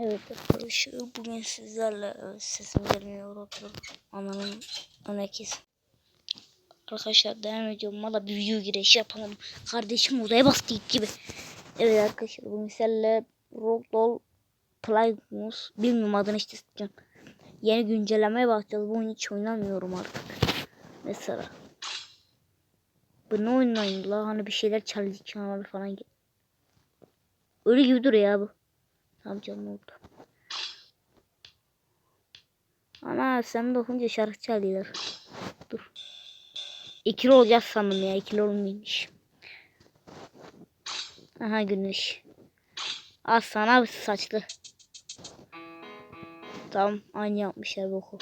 Evet arkadaşlar bugün sizlerle sesim gelmiyor olabilir. Ananın önekisi. Arkadaşlar devam ediyorum. Valla bir video girişi yapalım. Kardeşim odaya bastı gibi. Evet arkadaşlar bugün sizlerle Rockdoll Playmus bilmiyorum adını işte sıkacağım. Yeni güncellemeye bakacağız. Bu oyunu hiç oynamıyorum artık. Mesela. Bu ne oynayayım la? Hani bir şeyler çalacak falan. Öyle gibi duruyor ya bu. Tamam canım oldu. Ana sen de okunca şarkı çalıyorlar. Dur. İkili olacağız sandım ya. İkili olmaymış. Aha güneş. Az sana saçlı. Tamam aynı yapmışlar boku.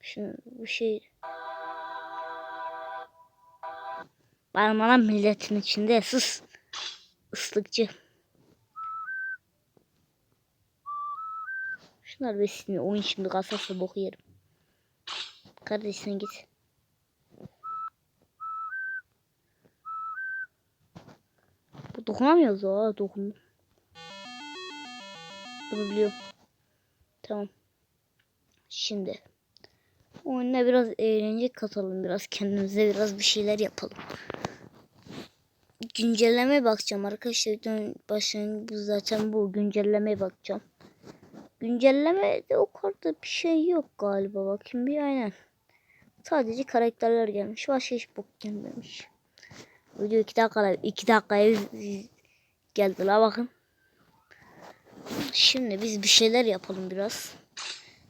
Şimdi bu şey. Lan milletin içinde sus. Islıkçı. Şunlar besin oyun şimdi kasası boku yerim. Kardeş git. Bu dokunamıyoruz ha dokun. Bunu biliyorum. Tamam. Şimdi. Oyuna biraz eğlence katalım biraz kendimize biraz bir şeyler yapalım. Güncellemeye bakacağım arkadaşlar. Videonun Başlangıcı zaten bu güncellemeye bakacağım. Güncellemede o kadar bir şey yok galiba. Bakayım bir aynen. Sadece karakterler gelmiş. Başka hiç bok gelmemiş. Video 2 dakika 2 dakikaya geldi la bakın. Şimdi biz bir şeyler yapalım biraz.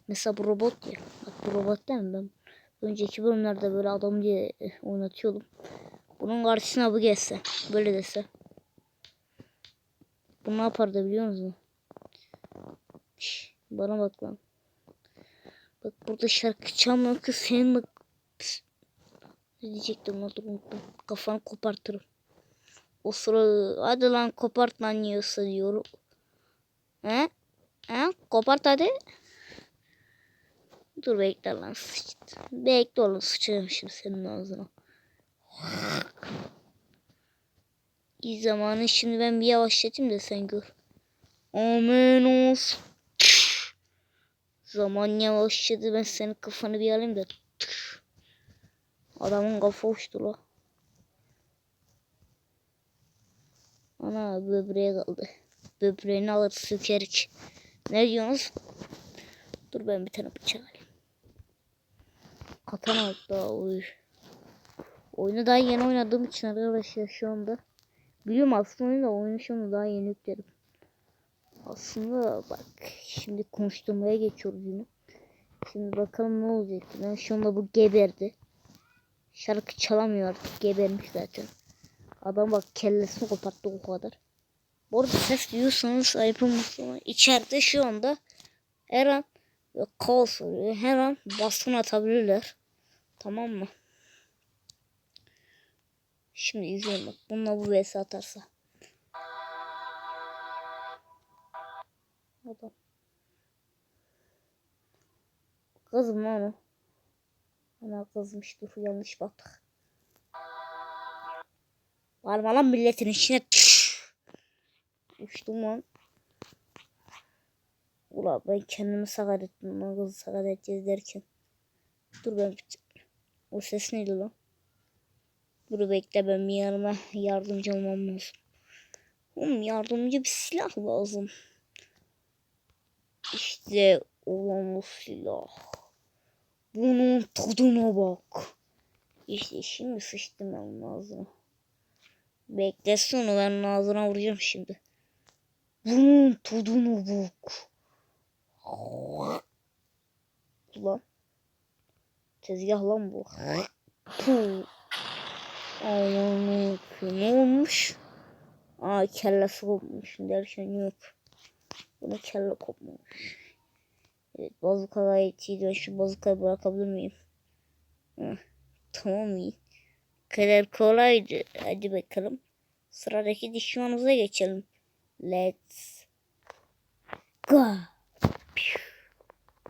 Mesela bu robot ya. Bak bu robot değil mi ben? Önceki bölümlerde böyle adam diye eh, oynatıyordum. Bunun karşısına bu gelse. Böyle dese. Bu ne yapardı biliyor musun? Şş, bana bak lan. Bak burada şarkı çalmıyor kız senin bak. Pis. Ne diyecektim dur unuttum. Kafanı kopartırım. O sıra hadi lan kopart lan yiyorsa diyorum. He? He? Kopart hadi. Dur bekle lan sıçtı. Bekle oğlum sıçacağım şimdi senin ağzına. İyi zamanı şimdi ben bir yavaşlatayım da sen gör. Amen olsun. Zaman yavaşladı ben senin kafanı bir alayım da. Adamın kafa uçtu la. Ana böbreğe kaldı. Böbreğini alır sökerik. Ne diyorsunuz? Dur ben bir tane bıçak alayım. Katana hatta oy. Oyunu daha yeni oynadığım için arkadaşlar şu anda. Biliyorum aslında oyunu da oyunu daha yeni yükledim. Aslında bak şimdi konuşturmaya geçiyoruz yine. Şimdi bakalım ne olacak. Ben şu anda bu geberdi. Şarkı çalamıyor artık gebermiş zaten. Adam bak kellesini koparttı o kadar. Bu arada ses duyuyorsanız ayıp olmasın ama içeride şu anda her an ve kaos oluyor. Her an baskın atabilirler. Tamam mı? Şimdi izleyin bak. Bununla bu vs atarsa. Adam. Kızım lan o. Ana kızmış dur yanlış baktık. Varma lan milletin içine. Uçtum lan. Ula ben kendimi sakat ettim. lan Kızı sakat edeceğiz derken. Dur ben o ses neydi lan? Dur bekle ben bir yanıma yardımcı olmam lazım. Oğlum yardımcı bir silah lazım. İşte olan silah. Bunun tadına bak. İşte şimdi sıçtım ben ağzına. Beklesin onu ben ağzına vuracağım şimdi. Bunun tadına bak. Ulan. Tezgah lan bu. Aman ne olmuş? Aa kellesi kopmuş derken yok. Buna kelle kopmuş. Evet bazuka gayet iyi. Ben şu bazukayı bırakabilir miyim? Heh, tamam iyi. Kadar kolaydı. Hadi bakalım. Sıradaki düşmanımıza geçelim. Let's go.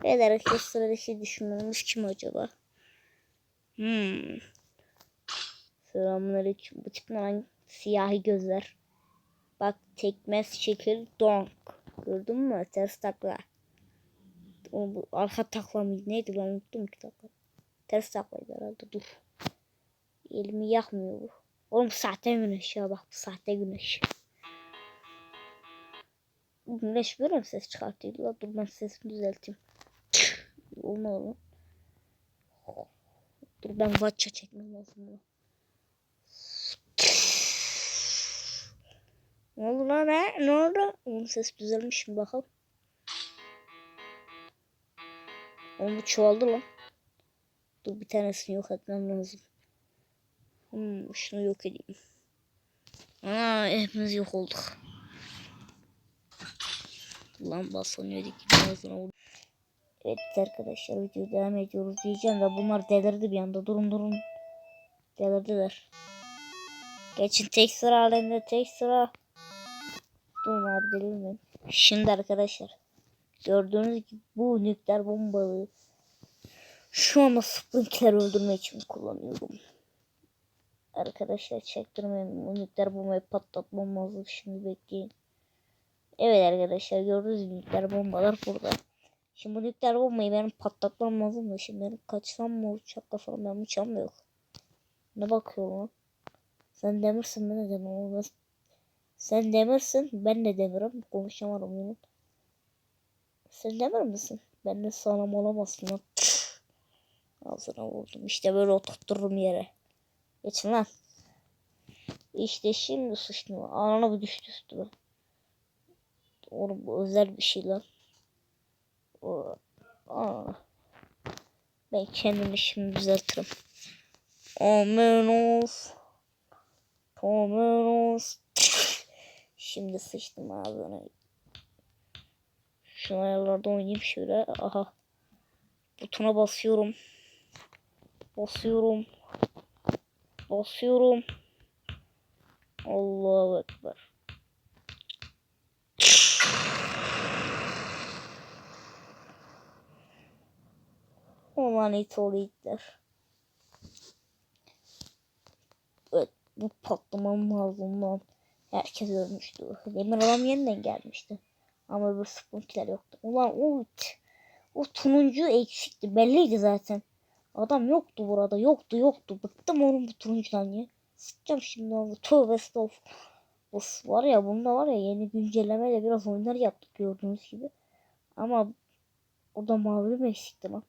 Evet arkadaşlar sıradaki düşmanımız kim acaba? Hmm. Selamünaleyküm. Bu tip ne? Siyahi gözler. Bak tekmez şekil donk. Gördün mü? Ters takla. O bu arka takla mıydı? Neydi ben unuttum ki takla. Ters taklaydı herhalde. Dur. Elimi yakmıyor bu. Oğlum sahte güneş ya bak bu sahte güneş. Güneş böyle mi ses çıkartıyor? La dur ben sesimi düzelteyim. Olmadı lan. Dur ben vatça çekmem lazım bunu. Ne oldu lan he? Ne oldu? Onun ses düzelmiş mi bakalım. Oğlum bu çoğaldı lan. Dur bir tanesini yok etmem lazım. Hmm, şunu yok edeyim. Aa hepimiz yok olduk. Lan baslanıyorduk ağzına vurdu. Evet arkadaşlar video devam ediyoruz diyeceğim de bunlar delirdi bir anda. Durun durun. Delirdiler. Geçin tek sıra halinde tek sıra. Abi delirmeyin. Şimdi arkadaşlar. Gördüğünüz gibi bu nükleer bombalı şu anda Splinter'i öldürmek için kullanıyorum. Arkadaşlar çektirmeyin. Bu nükleer bombayı patlatmam lazım. Şimdi bekleyin. Evet arkadaşlar gördüğünüz gibi nükleer bombalar burada. Şimdi bu nükleer bombayı benim patlatmam lazım da şimdi benim kaçsam mı uçakla falan ben uçağım yok. Ne bakıyor lan? Sen demirsin ben de olmaz. Sen demirsin ben de demirim. Konuşamadım yine. Sen demir misin? Ben de sanam olamazsın lan. Ağzına vurdum. İşte böyle oturttururum yere. Geçin lan. İşte şimdi sıçtım. Anana bu düştü üstüme. Oğlum bu özel bir şey lan. O- Aa. Ben kendimi şimdi düzeltirim. Amenos. Amenos. Şimdi sıçtım abi ona. Şu ayarlarda oynayayım şöyle. Aha. Butona basıyorum. Basıyorum. Basıyorum. Allahu Ekber. Ulan it ol itler. Evet bu patlamam lazım lan. Herkes ölmüştü. Demir adam yeniden gelmişti. Ama bir sıkıntılar yoktu. Ulan o. O turuncu eksikti. Belliydi zaten. Adam yoktu burada. Yoktu yoktu. Bıktım onun bu turuncudan ya. Sıkacağım şimdi onu. Tövbe estağfurullah. Of, var ya bunda var ya yeni güncellemeyle biraz oyunlar yaptık gördüğünüz gibi. Ama o da mavi mi eksikti lan?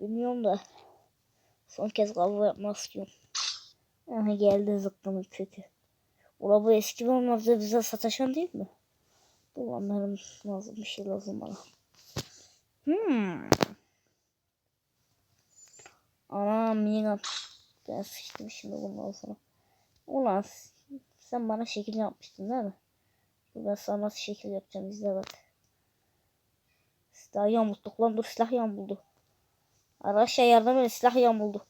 Bilmiyorum da. Son kez kavga yapmak istiyorum. Aha geldi zıkkımın kökü. Ula bu eski olmazsa bize sataşan değil mi? Ulan benim lazım bir şey lazım bana. Hmm. Anam minigun. Ben sıçtım şimdi bundan sonra. Ulan sen bana şekil yapmıştın değil mi? Ben sana nasıl şekil yapacağım izle bak. Silah yağmulduk lan dur silah yağmuldu. Arkadaşlar yardım edin silah yağmuldu.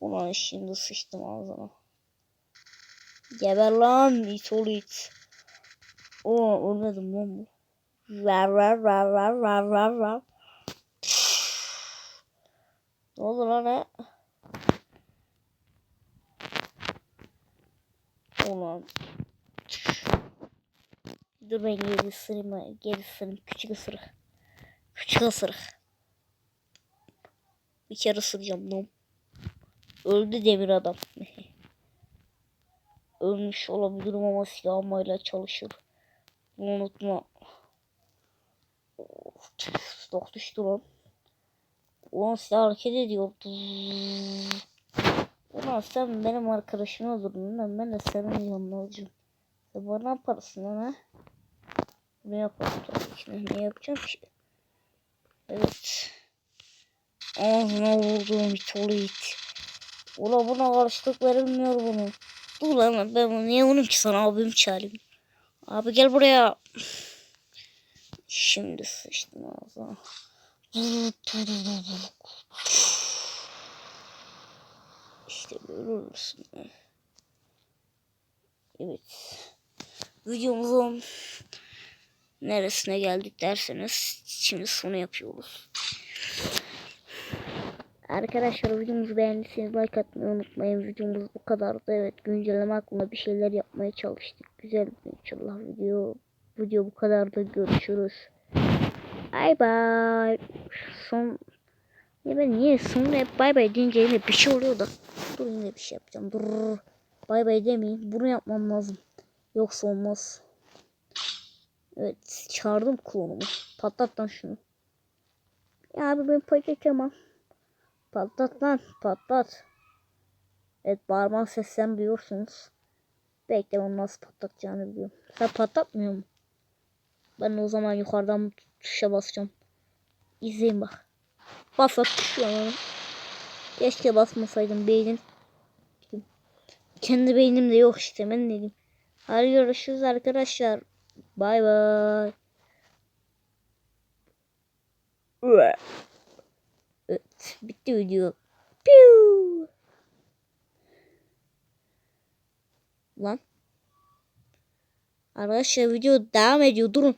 Ulan şimdi sıçtım ağzına. Geber lan it ol it. Oo ölmedim lan bu. Var var var var var var var. Ne oldu lan he? Ulan. Dur ben geri ısırayım. Geri ısırayım. Küçük ısırık. Küçük ısırık. Bir kere ısıracağım. Öldü demir adam. Ölmüş olabilirim ama silahmayla çalışır. Bunu unutma. Stok düştü lan. Ulan silah hareket ediyor. Ulan sen benim arkadaşım olurdun lan. Ben de senin yanına olacağım. Sen bana ne yaparsın lan ha? Ne ki. Ne yapacağım ki? Evet. Ağzına vurduğum it oğlu it. Ulan buna karşılık verilmiyor bunu. Dur lan ben bunu niye vurayım ki sana abim çağırayım. Abi gel buraya. Şimdi sıçtım ağzına. İşte böyle olursun. Evet. Videomuzun neresine geldik derseniz şimdi sonu yapıyoruz. Arkadaşlar videomuzu beğendiyseniz like atmayı unutmayın. Videomuz bu kadardı. Evet güncelleme hakkında bir şeyler yapmaya çalıştık. Güzel inşallah video. Video bu kadardı. Görüşürüz. Bye bye. Son ya ben niye sonra hep bay bay deyince yine bir şey oluyor da. Dur yine bir şey yapacağım. Dur. Bay bay demeyeyim. Bunu yapmam lazım. Yoksa olmaz. Evet çağırdım klonumu. Patlat lan şunu. Ya abi ben patlatamam. Patlat lan patlat. Evet bağırma sesten duyuyorsunuz. Bekle onu nasıl patlatacağını biliyorum. Sen patlatmıyor mu? Ben o zaman yukarıdan tuşa basacağım. İzleyin bak. Basat. Keşke basmasaydım beynim. Kendi beynim de yok işte ben diyeyim. Hadi görüşürüz arkadaşlar. Bay bay. Bitti video. Piu. Lan. Arkadaşlar video devam ediyor. Durun.